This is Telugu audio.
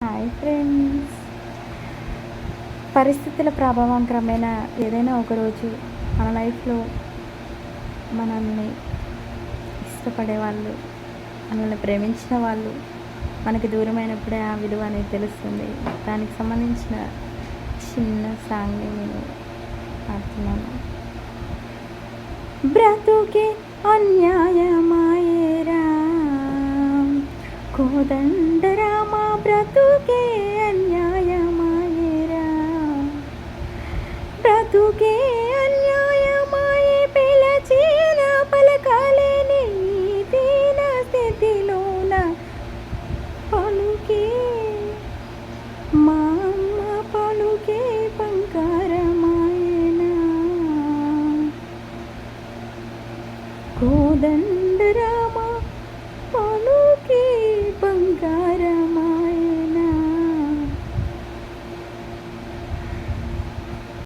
హాయ్ ఫ్రెండ్స్ పరిస్థితుల ప్రభావం క్రమేణా ఏదైనా ఒకరోజు మన లైఫ్లో మనల్ని ఇష్టపడే వాళ్ళు మనల్ని ప్రేమించిన వాళ్ళు మనకి దూరమైనప్పుడే ఆ విలువ అనేది తెలుస్తుంది. దానికి సంబంధించిన చిన్న సాంగ్ని నేను పాడుతున్నాను. బ్రతుకే అన్యాయమాయేరా కోదండరామా బ్రతుకే అన్యాయమాయేరా. బ్రతుకే అన్యాయమాయే పిలచిన పలకాలేని దీన స్థితిలోన పలుకే. మా అమ్మ పలుకే పంకారమాయనా బంగార